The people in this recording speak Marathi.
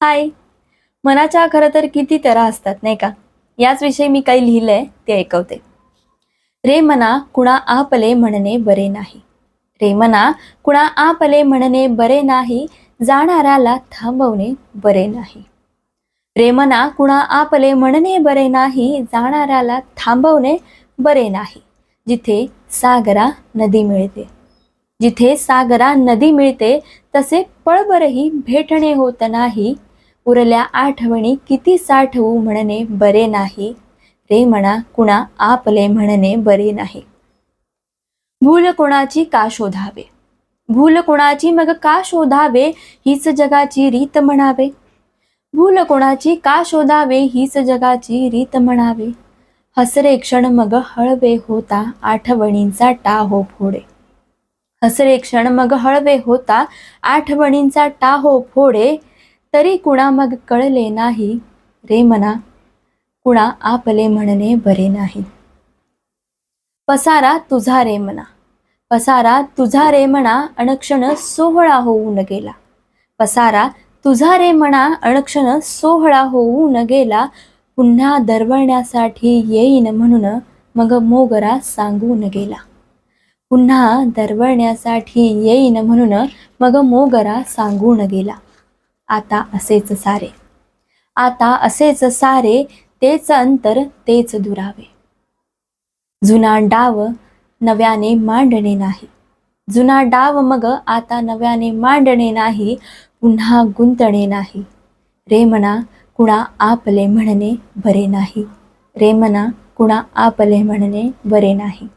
हाय. मनाच्या खरं तर किती तऱ्हा असतात नाही का? याच विषयी मी काही लिहिलंय ते ऐकवते. रे मना कुणा आपले म्हणणे बरे नाही. रे मना कुणा आपले म्हणणे बरे नाही जाणाऱ्याला थांबवणे बरे नाही. रे मना कुणा आपले म्हणणे बरे नाही जाणाऱ्याला थांबवणे बरे नाही. जिथे सागरा नदी मिळते. जिथे सागरा नदी मिळते तसे पळबरही भेटणे होत नाही उरल्या आठवणी किती साठवू म्हणणे बरे नाही. रे म्हणा कुणा आपले म्हणणे बरे नाही. भूल कोणाची का शोधावे? भूल कोणाची मग का शोधावे? हीच जगाची रीत म्हणावे. भूल कोणाची का शोधावे? हीच जगाची रीत म्हणावे. हसरे क्षण मग हळवे होता आठवणींचा टाहो फोडे. हसरे क्षण मग हळवे होता आठवणींचा टाहो फोडे. तरी कुणा मग कळले नाही. रे मना कुणा आपले म्हणणे बरे नाही. पसारा तुझा रे मना पसारा तुझा रे म्हणा अणक्षण सोहळा होऊन गेला. पसारा तुझा रे म्हणा अणक्षण सोहळा होऊन गेला. पुन्हा दरवळण्यासाठी येईन म्हणून मग मोगरा सांगून गेला. पुन्हा दरवळण्यासाठी येईन म्हणून मग मोगरा सांगून गेला. आता असेच सारे. आता असेच सारे तेच अंतर तेच दुरावे. जुना डाव नव्याने मांडणे नाही. जुना डाव मग आता नव्याने मांडणे नाही पुन्हा गुंतणे नाही. रे म्हणा कुणा आपले म्हणणे बरे नाही. रे म्हणा कुणा आपले म्हणणे बरे नाही.